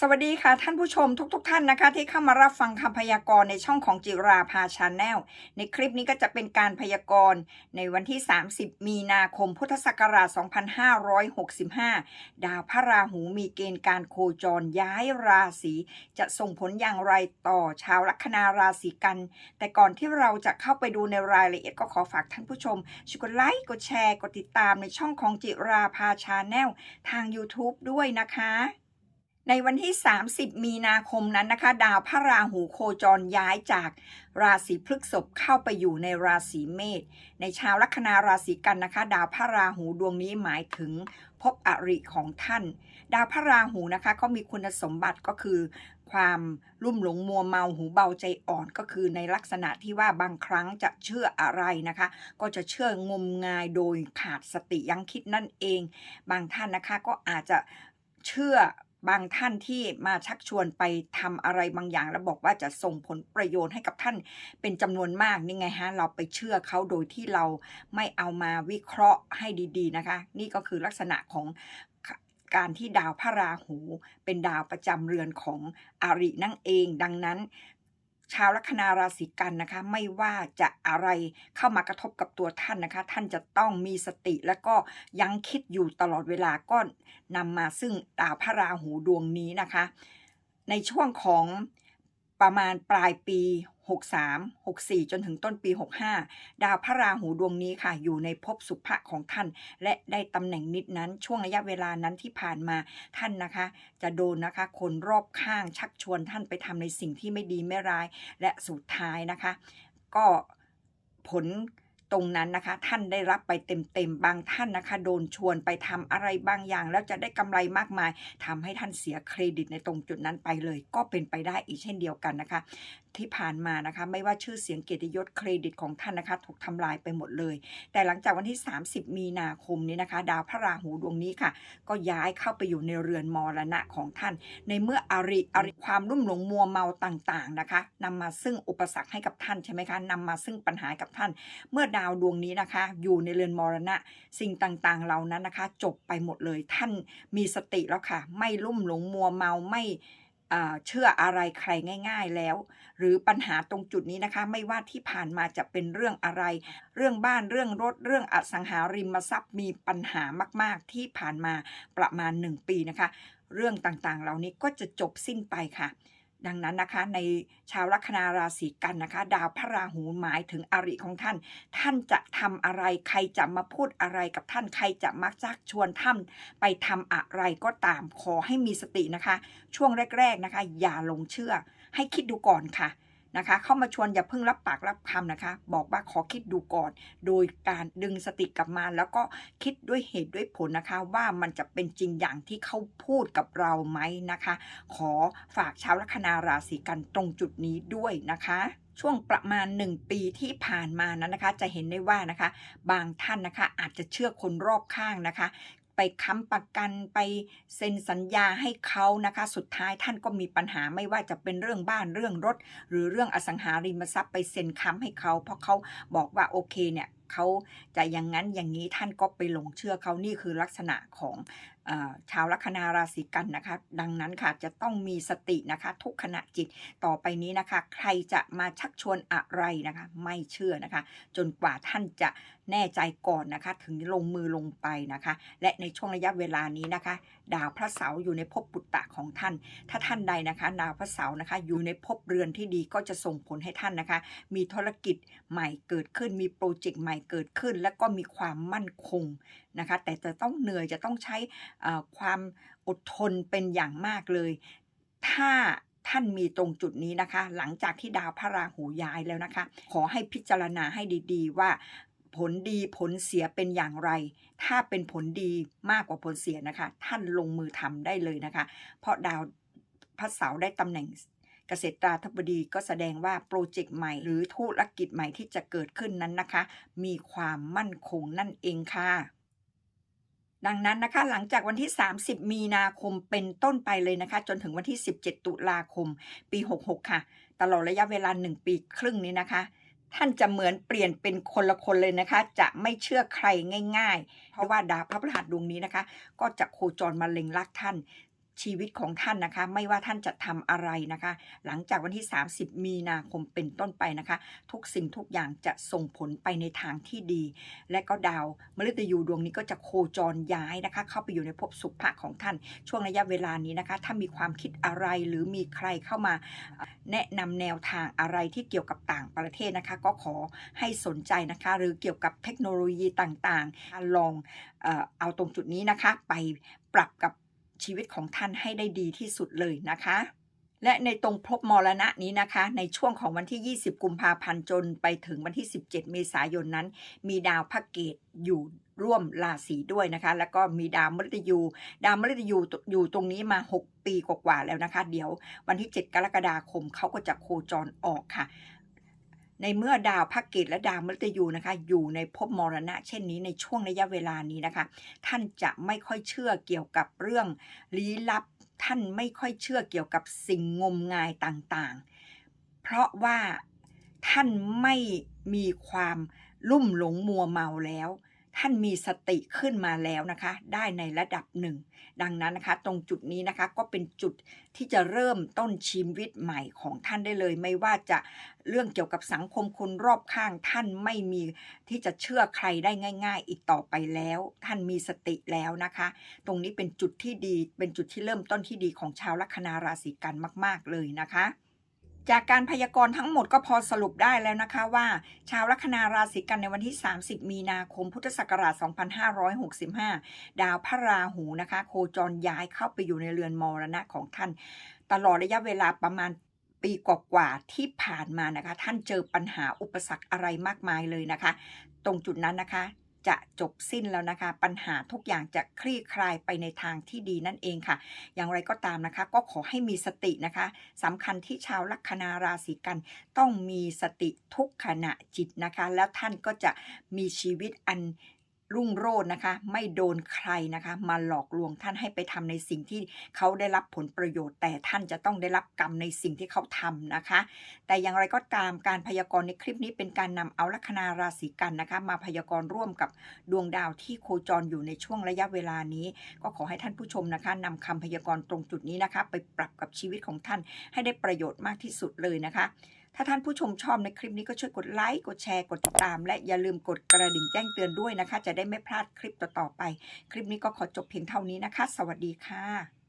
สวัสดีค่ะท่านผู้ชมทุกๆทท่านนะคะที่เข้ามารับฟังคำพยากรณ์ในช่องของจิราภาชาแนลในคลิปนี้ก็จะเป็นการพยากรณ์ในวันที่ 30 มีนาคมพุทธศักราช 2565 ดาวพระราหูมีเกณฑ์การโคจรย้ายราศีจะส่งผลอย่างไรต่อชาวลัคนาราศีกัน แต่ก่อนที่เราจะเข้าไปดูในรายละเอียดก็ขอฝากท่านผู้ชมช่วยกดไลค์กดแชร์กดติดตามในช่องของจิราภาชาแนลทาง YouTube ด้วยนะคะ ในวันที่ 30 มีนาคมนั้นนะคะ ดาวพระราหูโคจรย้ายจากราศีพฤษภเข้าไปอยู่ในราศีเมษในชาวลัคนาราศีกันนะคะ ดาวพระราหูดวงนี้หมายถึงพบอริของท่าน ดาวพระราหูนะคะก็มีคุณสมบัติก็คือ ความลุ่มหลงมัวเมาหูเบาใจอ่อนก็คือในลักษณะที่ว่าบางครั้งจะเชื่ออะไรนะคะ ก็จะเชื่องมงายโดยขาดสติยังคิดนั่นเอง บางท่านนะคะก็อาจจะเชื่อ บางท่านที่มาชักชวนไปทำอะไรบางอย่าง แล้วบอกว่าจะส่งผลประโยชน์ให้กับท่านเป็นจำนวนมากนี่ไงฮะเราไปเชื่อเขาโดยที่เราไม่เอามาวิเคราะห์ให้ดีๆนะคะ นี่ก็คือลักษณะของการที่ดาวพระราหูเป็นดาวประจำเรือนของอารินั่งเอง ดังนั้น ชาวลัคนาราศีกันนะคะ ไม่ว่าจะอะไรเข้ามากระทบกับตัวท่านนะคะ ท่านจะต้องมีสติและก็ยังคิดอยู่ตลอดเวลาก็นำมาซึ่งดาวพระราหูดวงนี้นะคะ ในช่วงของประมาณปลายปี 63 64 จนถึงต้นปี 65 ดาวพระราหูดวงนี้ค่ะ อยู่ในภพสุภะของท่าน และได้ตำแหน่งนิดนั้นช่วงระยะเวลานั้นที่ผ่านมาท่านนะคะ จะโดนนะคะ คนรอบข้างชักชวนท่านไปทำในสิ่งที่ไม่ดีไม่ร้าย และสุดท้ายนะคะ ก็ผล ตรงนั้นนะคะ ท่านได้รับไปเต็มๆบางท่านนะคะ โดนชวนไปทำอะไรบางอย่าง แล้วจะได้กำไรมากมายทำให้ท่านเสียเครดิตในตรงจุดนั้นไปเลย ก็เป็นไปได้อีกเช่นเดียวกันนะคะ ที่ผ่านมานะคะ ไม่ว่าชื่อเสียงเกียรติยศเครดิตของท่านนะคะ ถูกทำลายไปหมดเลย แต่หลังจากวันที่ 30 มีนาคมนี้นะคะ ดาวพระราหูดวงนี้ค่ะ ก็ย้ายเข้าไปอยู่ในเรือนมรณะของท่าน ในเมื่ออริอริความรุ่มหลงมัวเมาต่างๆนะคะนำมาซึ่งอุปสรรคให้กับท่านใช่ไหมคะนำมาซึ่งปัญหากับท่าน เมื่อดาวดวงนี้นะคะ อยู่ในเรือนมรณะ สิ่งต่างๆเหล่านั้นนะคะ จบไปหมดเลย ท่านมีสติแล้วค่ะ ไม่ลุ่มหลงมัวเมาไม่เชื่ออะไรใครง่าย ๆแล้ว หรือปัญหาตรงจุดนี้นะคะ ไม่ว่าที่ผ่านมาจะเป็นเรื่องอะไร เรื่องบ้านเรื่องรถเรื่องอสังหาริมทรัพย์มีปัญหามากๆ ที่ผ่านมาประมาณ 1 ปีนะคะ เรื่องต่างๆ เหล่านี้ก็จะจบสิ้นไปค่ะ ดังนั้นนะคะ ในชาวลัคนาราศีกันนะคะ ดาวพระราหูหมายถึงอริของท่าน ท่านจะทำอะไรใครจะมาพูดอะไรกับท่านใครจะมักจักชวนท่านไปทำอะไรก็ตามขอให้มีสตินะคะ ช่วงแรก ๆนะคะ อย่าลงเชื่อ ให้คิดดูก่อนค่ะ นะคะ เข้ามาชวนอย่าเพิ่งรับปากรับคำนะคะ บอกว่าขอคิดดูก่อน โดยการดึงสติกลับมา แล้วก็คิดด้วยเหตุด้วยผลนะคะ ว่ามันจะเป็นจริงอย่างที่เขาพูดกับเราไหมนะคะ ขอฝากชาวลัคนาราศีกันตรงจุดนี้ด้วยนะคะช่วงประมาณ 1 ปีที่ผ่านมานั้นนะคะ จะเห็นได้ว่านะคะ บางท่านนะคะอาจจะเชื่อคนรอบข้างนะคะ ไปค้ำประกันไปเซ็นสัญญาให้เขานะคะ สุดท้ายท่านก็มีปัญหาไม่ว่าจะเป็นเรื่องบ้านเรื่องรถ หรือเรื่องอสังหาริมทรัพย์ไปเซ็นค้ำให้เขา เพราะเขาบอกว่าโอเคเนี่ยเขาจะอย่างนั้นอย่างนี้ท่านก็ไปหลงเชื่อเขานี่คือลักษณะของ ชาวลัคนาราศีกันนะคะ ดังนั้นค่ะจะต้องมีสตินะคะ ทุกขณะจิตต่อไปนี้นะคะ ใครจะมาชักชวนอะไรนะคะ ไม่เชื่อนะคะ จนกว่าท่านจะแน่ใจก่อนนะคะ ถึงลงมือลงไปนะคะ และในช่วงระยะเวลานี้นะคะ ดาวพระเสาร์อยู่ในภพปุตตะของท่าน ถ้าท่านใดนะคะ ดาวพระเสาร์นะคะ อยู่ในภพเรือนที่ดีก็จะส่งผลให้ท่านนะคะ มีธุรกิจใหม่เกิดขึ้นมีโปรเจกต์ใหม่เกิดขึ้น และก็มีความมั่นคง นะคะแต่จะต้องเหนื่อยจะต้องใช้ความอดทนเป็นอย่างมากเลย ถ้าท่านมีตรงจุดนี้นะคะ หลังจากที่ดาวพระราหูย้ายแล้วนะคะ ขอให้พิจารณาให้ดี ๆ ว่าผลดีผลเสียเป็นอย่างไร ถ้าเป็นผลดีมากกว่าผลเสียนะคะ ท่านลงมือทำได้เลยนะคะ เพราะดาวพระเสาร์ได้ตำแหน่งเกษตราธิบดีก็แสดงว่าโปรเจกต์ใหม่หรือธุรกิจใหม่ที่จะเกิดขึ้นนั้นนะคะ มีความมั่นคงนั่นเองค่ะ ดังนั้นนะคะหลังจากวันที่ 30 มีนาคมเป็นต้นไปเลยนะคะ จนถึงวันที่ 17 ตุลาคม ปี 66 ค่ะ ตลอดระยะเวลา 1 ปีครึ่งนี้นะคะ ท่านจะเหมือนเปลี่ยนเป็นคนละคนเลยนะคะ จะไม่เชื่อใครง่าย ๆ เพราะว่าดาวพระพฤหัสดวงนี้นะคะ ก็จะโคจรมาเล็งลักท่าน ชีวิตของท่านนะคะ ไม่ว่าท่านจะทำอะไรนะคะ หลังจากวันที่ 30 มีนาคมเป็นต้นไปนะคะ ทุกสิ่งทุกอย่างจะส่งผลไปในทางที่ดี และก็ดาวมฤตยูดวงนี้ก็จะโคจรย้ายนะคะ เข้าไปอยู่ในภพสุภะของท่าน ช่วงระยะเวลานี้นะคะ ถ้ามีความคิดอะไรหรือมีใครเข้ามาแนะนำแนวทางอะไรที่เกี่ยวกับต่างประเทศนะคะ ก็ขอให้สนใจนะคะ หรือเกี่ยวกับเทคโนโลยีต่างๆ ลองเอาตรงจุดนี้นะคะ ไปปรับกับ ชีวิตของท่านให้ได้ดีที่สุดเลยนะคะ และในตรงภพมรณะนี้นะคะ ในช่วงของวันที่ 20 กุมภาพันธ์จนไปถึงวันที่ 17 เมษายนนั้น มีดาวพระเกตอยู่ร่วมราศีด้วยนะคะ แล้วก็มีดาวมฤตยู ดาวมฤตยูอยู่ตรงนี้มา 6 ปีกว่าๆแล้วนะคะ เดี๋ยววันที่ 7 กรกฎาคมเขาก็จะโคจรออกค่ะ ในเมื่อดาวพระเกตและดาวมฤตยูนะคะ อยู่ในภพมรณะ เช่นนี้ในช่วงระยะเวลานี้นะคะ ท่านจะไม่ค่อยเชื่อเกี่ยวกับเรื่องลี้ลับ ท่านไม่ค่อยเชื่อเกี่ยวกับสิ่งงมงายต่างๆ เพราะว่าท่านไม่มีความลุ่มหลงมัวเมาแล้ว ท่านมีสติขึ้นมาแล้วนะคะ ได้ในระดับหนึ่ง ดังนั้นนะคะ ตรงจุดนี้นะคะก็เป็นจุดที่จะเริ่มต้นชีวิตใหม่ของท่านได้เลย ไม่ว่าจะเรื่องเกี่ยวกับสังคมคนรอบข้าง ท่านไม่มีที่จะเชื่อใครได้ง่าย ๆ อีกต่อไปแล้ว ท่านมีสติแล้วนะคะ ตรงนี้เป็นจุดที่ดี เป็นจุดที่เริ่มต้นที่ดีของชาวลัคนาราศีกันมาก ๆ เลยนะคะ จากการพยากรณ์ทั้งหมดก็พอสรุปได้แล้วนะคะว่า ชาวลัคนาราศีกันในวันที่ 30 มีนาคมพุทธศักราช 2565 ดาวพระราหูนะคะ โคจรย้ายเข้าไปอยู่ในเรือนมรณะของท่าน ตลอดระยะเวลาประมาณปีกว่าๆที่ผ่านมานะคะ ท่านเจอปัญหาอุปสรรคอะไรมากมายเลยนะคะ ตรงจุดนั้นนะคะ จะจบสิ้นแล้วนะคะ ปัญหาทุกอย่างจะคลี่คลายไปในทางที่ดีนั่นเองค่ะ อย่างไรก็ตามนะคะ ก็ขอให้มีสตินะคะสำคัญที่ชาวลัคนาราศีกัน ต้องมีสติทุกขณะจิตนะคะ แล้วท่านก็จะมีชีวิตอัน รุ่งโรจน์นะคะ ไม่โดนใครนะคะ มาหลอกลวงท่านให้ไปทำในสิ่งที่เขาได้รับผลประโยชน์ แต่ท่านจะต้องได้รับกรรมในสิ่งที่เขาทำนะคะ แต่อย่างไรก็ตามการพยากรณ์ในคลิปนี้เป็นการนำเอาลัคนาราศีกันนะคะ มาพยากรณ์ร่วมกับดวงดาวที่โคจรอยู่ในช่วงระยะเวลานี้ ก็ขอให้ท่านผู้ชมนะคะนำคำพยากรณ์ตรงจุดนี้นะคะ ไปปรับกับชีวิตของท่านให้ได้ประโยชน์มากที่สุดเลยนะคะ ถ้าท่านผู้ชมชอบในคลิปนี้ก็ช่วยกดไลค์กดแชร์กดติดตาม และอย่าลืมกดกระดิ่งแจ้งเตือนด้วยนะคะ จะได้ไม่พลาดคลิปต่อๆไป คลิปนี้ก็ขอจบเพียงเท่านี้นะคะ สวัสดีค่ะ